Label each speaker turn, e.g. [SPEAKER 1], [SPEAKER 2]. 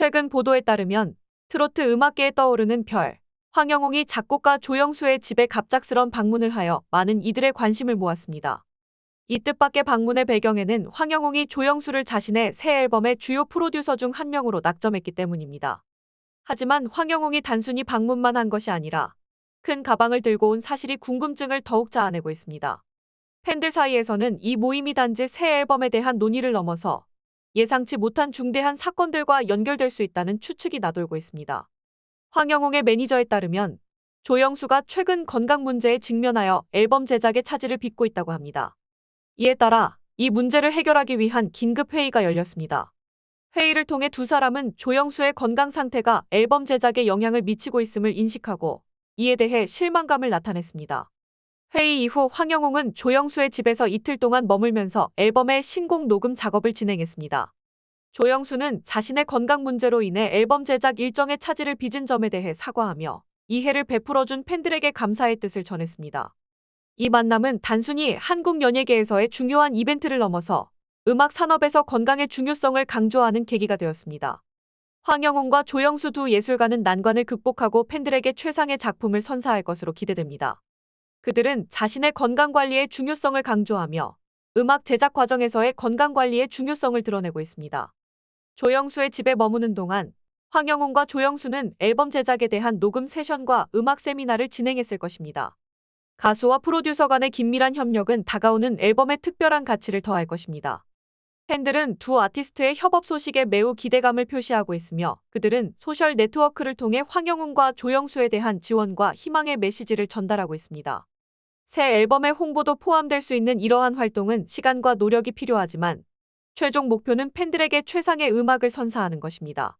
[SPEAKER 1] 최근 보도에 따르면 트로트 음악계에 떠오르는 별, 황영웅이 작곡가 조영수의 집에 갑작스런 방문을 하여 많은 이들의 관심을 모았습니다. 이 뜻밖의 방문의 배경에는 황영웅이 조영수를 자신의 새 앨범의 주요 프로듀서 중 한 명으로 낙점했기 때문입니다. 하지만 황영웅이 단순히 방문만 한 것이 아니라 큰 가방을 들고 온 사실이 궁금증을 더욱 자아내고 있습니다. 팬들 사이에서는 이 모임이 단지 새 앨범에 대한 논의를 넘어서 예상치 못한 중대한 사건들과 연결될 수 있다는 추측이 나돌고 있습니다. 황영웅의 매니저에 따르면 조영수가 최근 건강 문제에 직면하여 앨범 제작에 차질을 빚고 있다고 합니다. 이에 따라 이 문제를 해결하기 위한 긴급 회의가 열렸습니다. 회의를 통해 두 사람은 조영수의 건강 상태가 앨범 제작에 영향을 미치고 있음을 인식하고 이에 대해 실망감을 나타냈습니다. 회의 이후 황영웅은 조영수의 집에서 이틀 동안 머물면서 앨범의 신곡 녹음 작업을 진행했습니다. 조영수는 자신의 건강 문제로 인해 앨범 제작 일정에 차질을 빚은 점에 대해 사과하며 이해를 베풀어준 팬들에게 감사의 뜻을 전했습니다. 이 만남은 단순히 한국 연예계에서의 중요한 이벤트를 넘어서 음악 산업에서 건강의 중요성을 강조하는 계기가 되었습니다. 황영웅과 조영수 두 예술가는 난관을 극복하고 팬들에게 최상의 작품을 선사할 것으로 기대됩니다. 그들은 자신의 건강 관리의 중요성을 강조하며 음악 제작 과정에서의 건강 관리의 중요성을 드러내고 있습니다. 조영수의 집에 머무는 동안 황영웅과 조영수는 앨범 제작에 대한 녹음 세션과 음악 세미나를 진행했을 것입니다. 가수와 프로듀서 간의 긴밀한 협력은 다가오는 앨범에 특별한 가치를 더할 것입니다. 팬들은 두 아티스트의 협업 소식에 매우 기대감을 표시하고 있으며 그들은 소셜 네트워크를 통해 황영웅과 조영수에 대한 지원과 희망의 메시지를 전달하고 있습니다. 새 앨범의 홍보도 포함될 수 있는 이러한 활동은 시간과 노력이 필요하지만 최종 목표는 팬들에게 최상의 음악을 선사하는 것입니다.